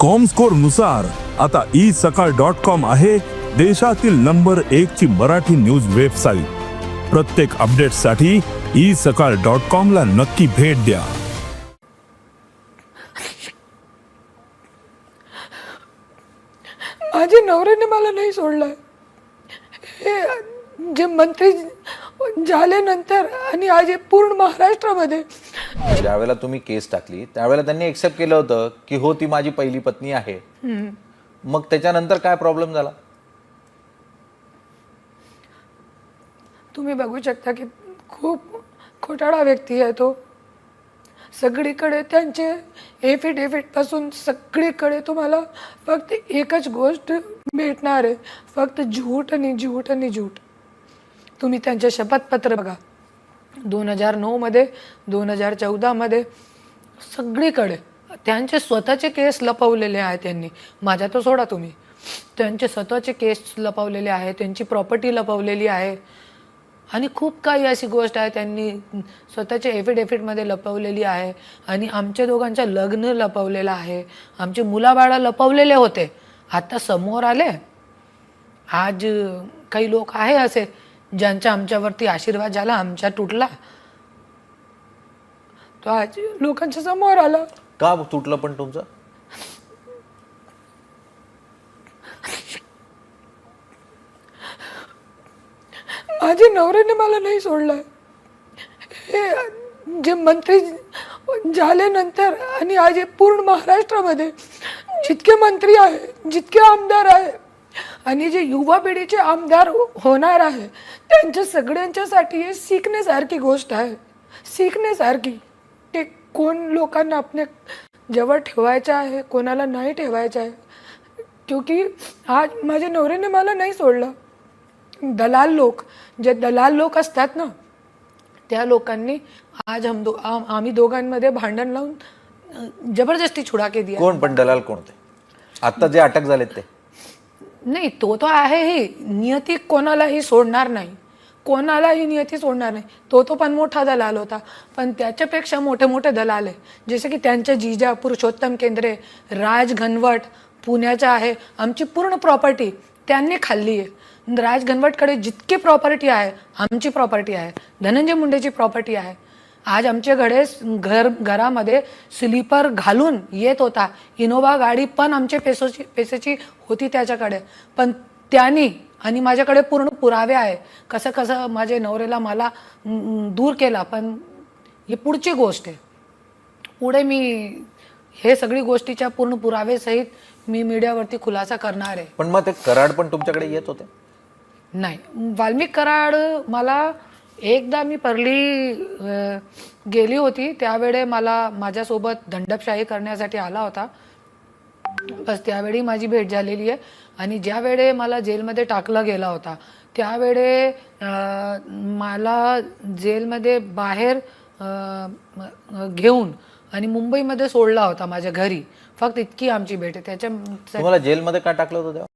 कॉमस्कोरनुसार आता ई सकाळ dot com आहे देशातील नंबर एक ची मराठी न्यूज वेबसाईट प्रत्येक अपडेटसाठी ई सकाळ डॉट कॉम ला नक्की भेट द्या. माझ्या नवऱ्याने मला नाही सोडलं. हे जे मंत्री झाल्यानंतर आणि आज पूर्ण महाराष्ट्रामध्ये ज्यावेळेला तुम्ही केस टाकली त्यावेळेला त्यांनी एक्सेप्ट केलं होतं की हो ती माझी पहिली पत्नी आहे. मग त्याच्यानंतर काय प्रॉब्लेम झाला? तुम्ही बघू शकता की खूप खोटाळा व्यक्ती आहे तो. सगळीकडे त्यांचे एफिडेव्हिटपासून सगळीकडे तुम्हाला फक्त एकच गोष्ट भेटणार आहे. फक्त झूट आणि झूट आणि झूट तुम्ही त्यांचे शपथपत्र बघा. दोन हजार नऊमध्ये दोन हजार चौदामध्ये सगळीकडे त्यांचे स्वतःचे केस लपवलेले आहे त्यांनी. माझ्या तर सोडा तुम्ही. त्यांचे स्वतःचे केस लपवलेले आहे त्यांची प्रॉपर्टी लपवलेली आहे. आणि खूप काही अशी गोष्ट आहे त्यांनी स्वतःच्या एफिडेफिटमध्ये लपवलेली आहे. आणि आमच्या दोघांचं लग्न लपवलेलं आहे. आमचे मुलाबाळा लपवलेले होते. आता समोर आले. आज काही लोक आहे असे. ज्यांचा आमच्यावरती आशीर्वाद झाला आमच्या तुटला तो आज लोकांच्या समोर आला. का तुटलं पण तुमचं? माझ्या नवऱ्याने मला नाही सोडलं. हे जे मंत्री झाल्यानंतर आणि आज हे पूर्ण महाराष्ट्रामध्ये जितके मंत्री आहे जितके आमदार आहे आणि जे युवा पिढीचे आमदार हो- होणार आहे त्यांच्या सगळ्यांच्यासाठी हे शिकण्यासारखी गोष्ट आहे. शिकण्यासारखी. ते कोण लोकांना आपल्या जवळ ठेवायचं आहे कोणाला नाही ठेवायचं आहे? क्योंकि आज माझ्या नवऱ्याने मला नाही सोडलं. दलाल लोक जे दलाल लोक असतात ना त्या लोकांनी आज हम दो आम- आम्ही दोघांमध्ये भांडण लावून जबरदस्ती छुडाके दिया. कोण पण दलाल कोणते आता जे अटक झालेत ते. नाही तो तो आहेही नियती कोणालाही सोडणार नाही. कोणालाही नियती सोडणार नाही. तो तो पण मोठा दलाल होता. पण त्याच्यापेक्षा मोठे मोठे दलाल आहे. जसे की त्यांच्या जिजा पुरुषोत्तम केंद्रे राज घनवट पुण्याच्या आहे. आमची पूर्ण प्रॉपर्टी त्यांनी खाल्ली आहे. राज घनवटकडे जितकी प्रॉपर्टी आहे आमची प्रॉपर्टी आहे. धनंजय मुंडेची प्रॉपर्टी आहे. आज आमच्याकडे घर घरामध्ये स्लीपर घालून येत होता. इनोवा गाडी पण आमच्या पेसोची पैशाची होती त्याच्याकडे. पण त्यांनी आणि माझ्याकडे पूर्ण पुरावे आहे. कसं कसं माझ्या नवऱ्याला मला दूर केला पण ही पुढची गोष्ट आहे. पुढे मी हे सगळी गोष्टीच्या पूर्ण पुरावेसहित मी मीडियावरती खुलासा करणार आहे. पण मग ते कराड पण तुमच्याकडे येत होते? नाही. वाल्मिक कराड मला एकदा मी परली गेली होती. त्यावेळे मला माझ्यासोबत दंडपशाही करण्यासाठी आला होता. बस त्यावेळी माझी भेट झालेली आहे. आणि ज्या वेळे मला जेलमध्ये टाकला गेला होता त्यावेळे मला जेलमध्ये बाहेर घेऊन आणि मुंबईमध्ये सोडला होता माझ्या घरी. फक्त इतकी आमची भेट आहे. त्याच्या जेलमध्ये का टाकलं होतं तेव्हा?